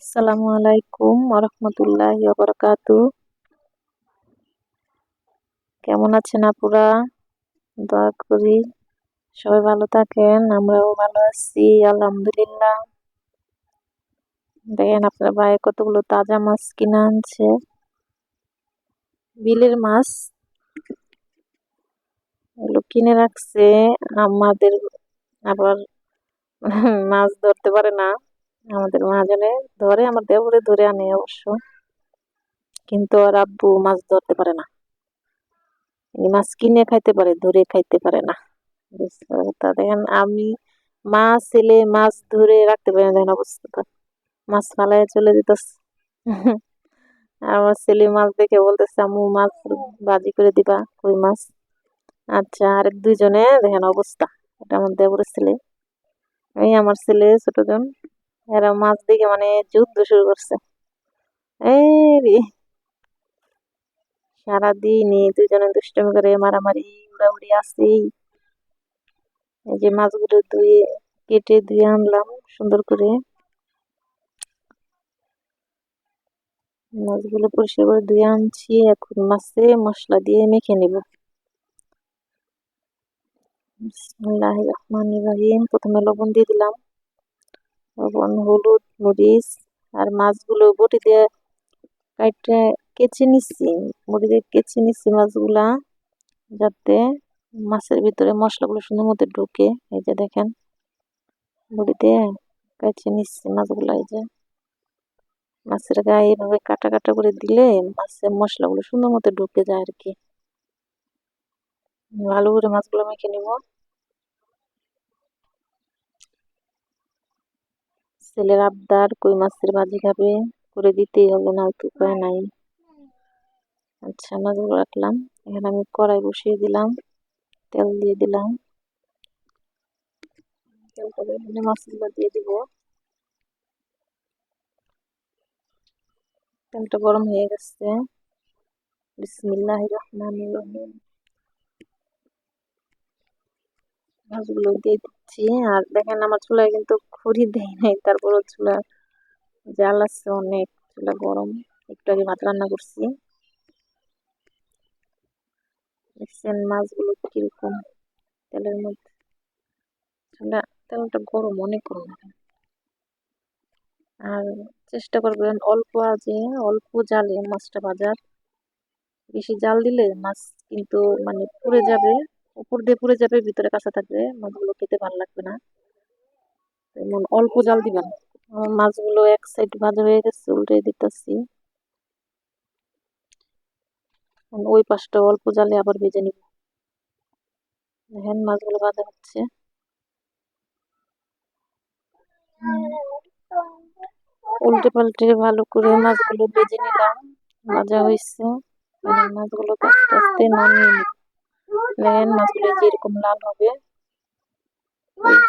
আসসালামু আলাইকুম রহমতুল্লাহ বরকাতু কেমন আছেন আপুরা? দোয়া করি সবাই ভালো থাকেন, আমরাও ভালো আছি, আলহামদুলিল্লাহ। দেখেন আপনার ভাই কতগুলো তাজা মাছ কিনে আনছে। বিলের মাছ এগুলো কিনে রাখছে, আমাদের আবার মাছ ধরতে পারে না। আমাদের মহাজনে ধরে, আমার দেবরে ধরে আনে অবশ্য। কিন্তু আর আব্বু মাছ ধরতে পারে না। মাছ কিনে খাইতে পারে, ধরে খাইতে পারে না। তা দেখেন, আমি মা, ছেলে, মাছ ধরে রাখতে পারে না, দেখেন অবস্থা মাছ ফালাই চলে যেতেছে। আমার ছেলে মাছ দেখে বলতেছে, আম্মু, মাছ বাজি করে দিবা, কই মাছ? আচ্ছা আরেক দুইজনে দেখেন অবস্থা। এটা আমার দেবরের ছেলে। এই আমার ছেলে ছোটজন এরা মাছ দিকে মানে যুদ্ধ শুরু করছে। এই এই দুজনে দুষ্টমি করে, মারামারি, উড়াউড়ি আসেই এই যে মাছগুলো ধুয়ে, কেটে ধুয়ে আনলাম সুন্দর করে। মাছগুলো পরিষ্কার করে ধুয়ে আনছি, এখন মাছে মশলা দিয়ে মেখে নেব। রহমান রহিম। প্রথমে লবণ দিয়ে দিলাম। লবণ, হলুদ, মরিচ আর মাছগুলো বটি দিয়ে কাইটে কেচে নিচ্ছি। বটি দিয়ে কেচে নিচ্ছি মাছগুলা যাতে মাছের ভিতরে মশলাগুলো সুন্দর মতো ঢুকে। এই যে দেখেন, বটি দিয়ে কেচে নিচ্ছি মাছগুলো। এই যে মাছের গায়ে এভাবে কাটা কাটা করে দিলে মাছের মশলাগুলো সুন্দর মতো ঢুকে যায় আর কি ভালো করে মাছগুলো মেখে নিব। ছেলের আবদার কই মাছের ভাজি খাবে করে দিতেই হবে, না তো উপায় নাই। আচ্ছা মাছগুলো রাখলাম। এখানে আমি কড়াই বসিয়ে দিলাম, তেল দিয়ে দিলাম। মাছগুলো দিয়ে দিব। তেলটা গরম হয়ে গেছে। মাছগুলো দিয়ে দিচ্ছি আর দেখেন আমার চুলায় কিন্তু খড়ি দেয় নাই। তারপর চুলা জাল আছে অনেক, চুলা গরম। একটু আগে ভাত রান্না করছি। দেখছেন মাছগুলো কীরকম তেলের মধ্যে। চুলা, তেলটা গরম, অনেক গরম। আর চেষ্টা করবেন অল্প আজে অল্প জালে মাছটা ভাজার। বেশি জাল দিলে মাছ কিন্তু মানে পুড়ে যাবে। উপর দিয়ে পুড়ে যাবে, ভিতরে কাঁচা থাকবে মাছগুলো খেতে ভালো লাগবে না। এমন অল্প জাল দিবেন। মাছগুলো এক সাইড ভাজা হয়ে গেছে, উল্টে দিতেছি। ওই পাশটা অল্প জালে আবার ভেজে নিব। দেখেন মাছগুলো ভাজা হচ্ছে। উল্টে পাল্টে ভালো করে মাছগুলো ভেজে নিলাম। ভাজা হয়েছে। মাছগুলো আস্তে আস্তে নামিয়ে নিব। দেখেন মাছগুলো যেরকম লাল হবে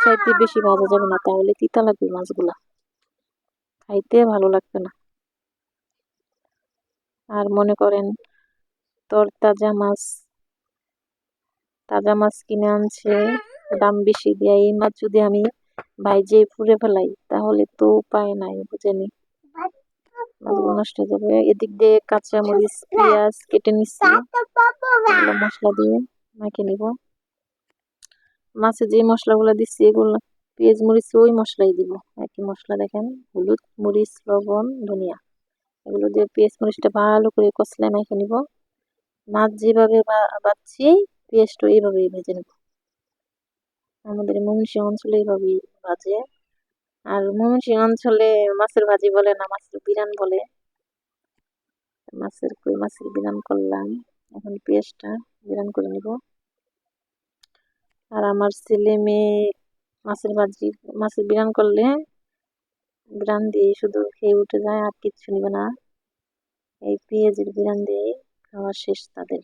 সাইডে বেশি ভাজা যাবে না, তাহলে তিতা লাগবে মাছগুলা। খাইতে ভালো লাগবে না। আর মনে করেন, তোর তাজা মাছ তাজা মাছ কিনে আনছে, দাম বেশি দিয়ে, এই মাছ যদি আমি ভাইজে পুড়ে ফেলাই, তাহলে তো উপায় নাই, বুঝেনি। মাছগুলো নষ্ট হয়ে যাবে। এদিক দিয়ে কাঁচা মরিচ পেঁয়াজ কেটে নিচ্ছি মশলা দিয়ে। মাখিয়ে নিব? মাছে যে মশলাগুলো দিচ্ছি, এগুলো পেঁয়াজ, মরিচ, ওই মশলাই দিব। একই মশলা দেখেন, হলুদ, মরিচ, লবণ, ধনিয়া। এগুলো দিয়ে পেঁয়াজ, মরিচটা ভালো করে কষলায় মেখে নিব। মাছ যেভাবে বাচ্ছি পেঁয়াজটা এইভাবেই ভেজে নেব। আমাদের ময়মনসিংহ অঞ্চলে এইভাবেই ভাজে আর ময়মনসিংহ অঞ্চলে মাছের ভাজি বলে না, মাছের বিরান বলে। মাছের কই মাছের বিরান করলাম? এখন পেঁয়াজটা বিরান করে নিব। আর আমার ছেলে মেয়ে মাছের ভাজি, মাছের বিরান করলে বিরান দিয়ে শুধু খেয়ে উঠে যায় আর কিচ্ছু নিবে না। এই পেঁয়াজের বিরান দিয়ে খাওয়া শেষ তাদের।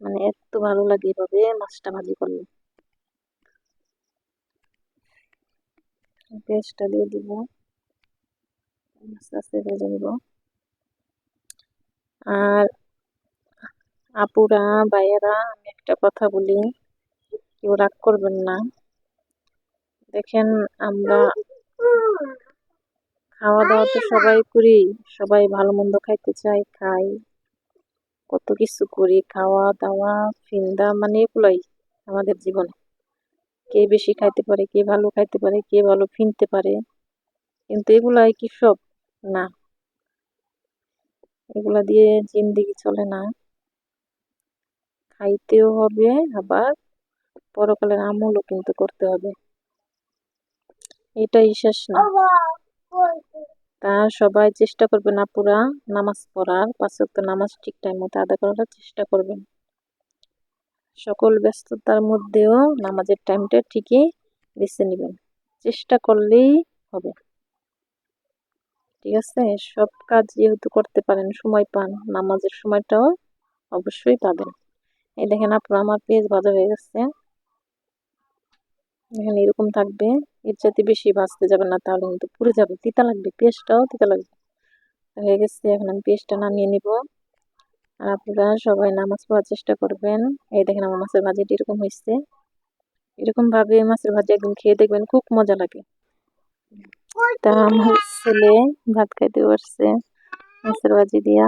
মানে এত ভালো লাগে এভাবে মাছটা ভাজি করলে। পেঁয়াজটা দিয়ে দিব। আস্তে আস্তে ভেজে নিব। আর আপুরা, ভাইয়েরা, আমি একটা কথা বলি। কেউ রাগ করবেন না। দেখেন, আমরা খাওয়া দাওয়া তো সবাই করি। সবাই ভালো মন্দ খাইতে চাই খাই। কত কিছু করি খাওয়া দাওয়া ফিন্দা মানে এগুলাই আমাদের জীবনে। কে বেশি খাইতে পারে, কে ভালো খাইতে পারে, কে ভালো ফিনতে পারে। কিন্তু এগুলাই কি সব? না। এগুলা দিয়ে জিন্দিগি চলে না। খাইতেও হবে, আবার পরকালের আমলও কিন্তু করতে হবে। এটাই শেষ না। তা সবাই চেষ্টা করবেন আপুরা নামাজ পড়ার, পাঁচ ওয়াক্ত নামাজ ঠিক টাইম মতো আদায় করার চেষ্টা করবেন। সকল ব্যস্ততার মধ্যেও নামাজের টাইমটা ঠিকই বেছে নেবেন। চেষ্টা করলেই হবে। ঠিক আছে? সব কাজ যেহেতু করতে পারেন, সময় পান, নামাজের সময়টাও অবশ্যই পাবেন। এই দেখেন আপনার আমার পেঁয়াজ ভাজা হয়ে গেছে। এখানে এরকম থাকবে। এর চাইতে বেশি ভাজতে যাবে না, তাহলে কিন্তু পুড়ে যাবে। তিতা লাগবে, পেঁয়াজটাও তিতা লাগবে। হয়ে গেছে, এখন আমি পেঁয়াজটা নামিয়ে নিব। আর আপনারা সবাই নামাজ পড়ার চেষ্টা করবেন। এই দেখেন আমার মাছের ভাজিটা এরকম হয়েছে। এরকম ভাবে মাছের ভাজি একদিন খেয়ে দেখবেন খুব মজা লাগে। তা আমার ছেলে ভাত খাইতে পারছে মাছের ভাজি দিয়া।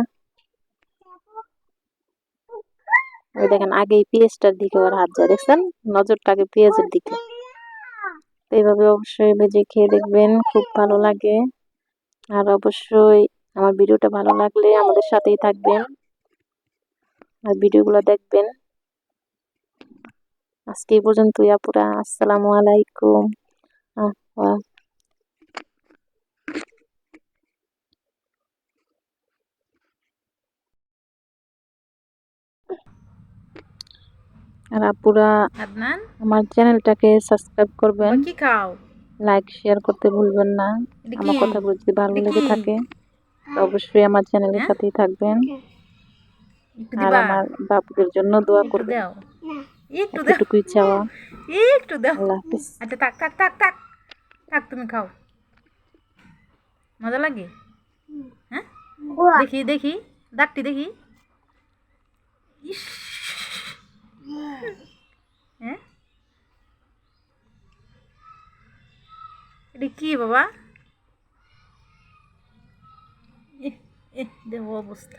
ওই দেখেন, আগেই পেঁয়াজটার দিকে ওর হাত যায়, দেখছেন? নজরটা আগে দিকে। এইভাবে অবশ্যই ভেজে খেয়ে দেখবেন, খুব ভালো লাগে। আর অবশ্যই আমার ভিডিওটা ভালো লাগলে আমাদের সাথেই থাকবেন। আর ভিডিওগুলো দেখবেন। আজকে এই পর্যন্তই, আপুরা। আসসালামু আলাইকুম। আর আপুরা আদনান? আমার চ্যানেলটাকে সাবস্ক্রাইব করবেন। কি খাও? লাইক শেয়ার করতে ভুলবেন না। আমার কি? কথাগুলো যদি ভালো লেগে থাকে। তো অবশ্যই আমার চ্যানেলের হ্যাঁ? সাথেই থাকবেন। আর আমার বাপুদের জন্য দোয়া করবেন। দাও। একটু দাও। এতটুকুই চাওয়া। একটু দাও। আচ্ছা থাক থাক থাক থাক। থাক তুমি খাও। মজা লাগে? হ্যাঁ? দেখি দেখি। দাঁতটি দেখি। ইস। হ্যাঁ এটা কি বাবা? এ এ দেবো অবস্থা।